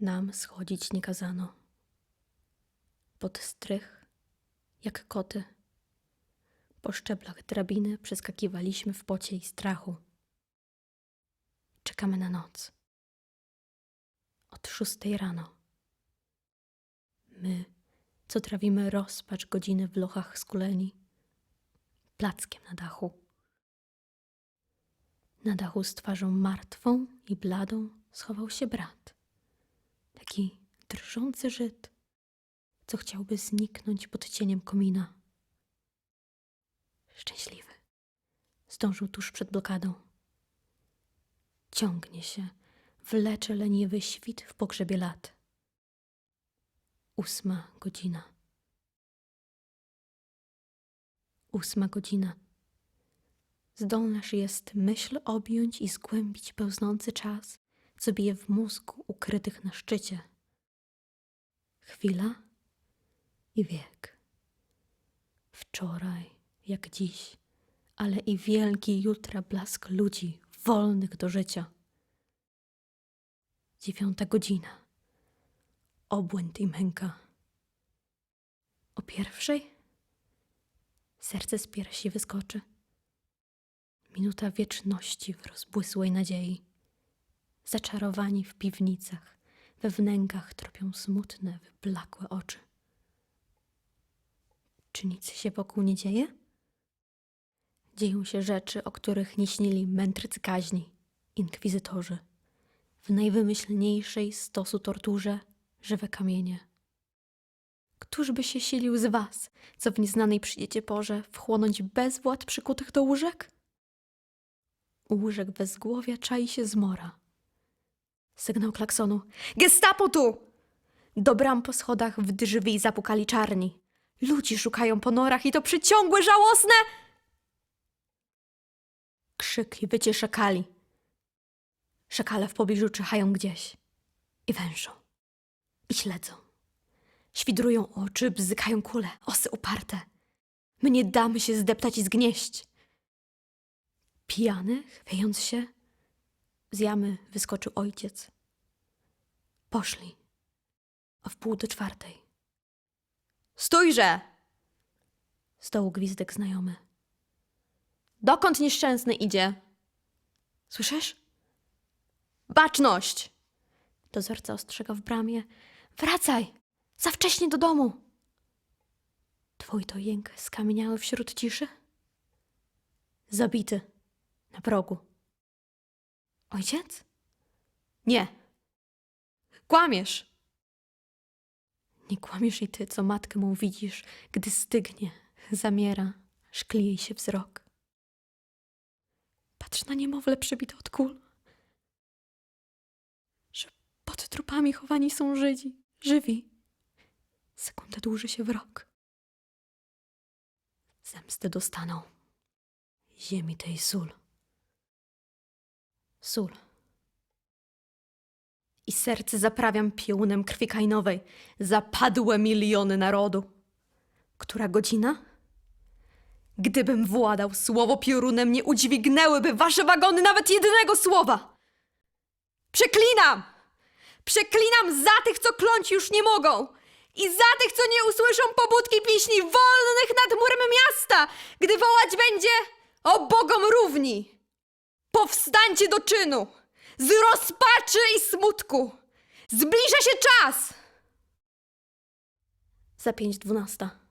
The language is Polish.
Nam schodzić nie kazano. Pod strych, jak koty. Po szczeblach drabiny przeskakiwaliśmy w pocie i strachu. Czekamy na noc. Od szóstej rano. My, co trawimy rozpacz godziny w lochach skuleni, plackiem na dachu. Na dachu z twarzą martwą i bladą schował się brat. Drżący Żyd, co chciałby zniknąć pod cieniem komina. Szczęśliwy. Zdążył tuż przed blokadą. Ciągnie się, wlecze leniwy świt w pogrzebie lat. Ósma godzina. Ósma godzina. Zdolnaż jest myśl objąć i zgłębić pełznący czas, co bije w mózgu ukrytych na szczycie. Chwila i wiek. Wczoraj, jak dziś, ale i wielki jutra blask ludzi wolnych do życia. Dziewiąta godzina. Obłęd i męka. O pierwszej serce z piersi wyskoczy. Minuta wieczności w rozbłysłej nadziei. Zaczarowani w piwnicach, we wnękach tropią smutne, wyblakłe oczy. Czy nic się wokół nie dzieje? Dzieją się rzeczy, o których nie śnili mędrcy kaźni, inkwizytorzy. W najwymyślniejszej stosu torturze żywe kamienie. Któż by się silił z was, co w nieznanej przyjdziecie porze, wchłonąć bezwład przykutych do łóżek? U łóżek bezgłowia czai się zmora. Sygnał klaksonu. Gestapo tu! Do bram po schodach w drzwi zapukali czarni. Ludzi szukają po norach i to przyciągłe, żałosne... Krzyk i wycie szakali. Szakale w pobliżu czyhają gdzieś i wężą i śledzą. Świdrują oczy, bzykają kule, osy uparte. My nie damy się zdeptać i zgnieść. Pijany, chwiejąc się, z jamy wyskoczył ojciec. Poszli. O wpół do czwartej. Stójże! Z dołu gwizdek znajomy. Dokąd nieszczęsny idzie? Słyszysz? Baczność! Dozorca ostrzega w bramie. Wracaj! Za wcześnie do domu! Twój to jęk skamieniały wśród ciszy? Zabity. Na progu. Ojciec? Nie. Kłamiesz. Nie kłamiesz i ty, co matkę mą widzisz, gdy stygnie, zamiera, szkli jej się wzrok. Patrz na niemowlę przybite od kul. Że pod trupami chowani są Żydzi, żywi. Sekundę dłuży się wrok. Zemsty dostaną. Ziemi tej sól. Sól. I serce zaprawiam piołunem krwi kainowej. Zapadłe miliony narodu. Która godzina? Gdybym władał słowo piorunem, nie udźwignęłyby wasze wagony nawet jednego słowa. Przeklinam! Przeklinam za tych, co kląć już nie mogą! I za tych, co nie usłyszą pobudki pieśni wolnych nad murem miasta, gdy wołać będzie o Bogom równi! Powstańcie do czynu! Z rozpaczy i smutku! Zbliża się czas! Za pięć dwunasta.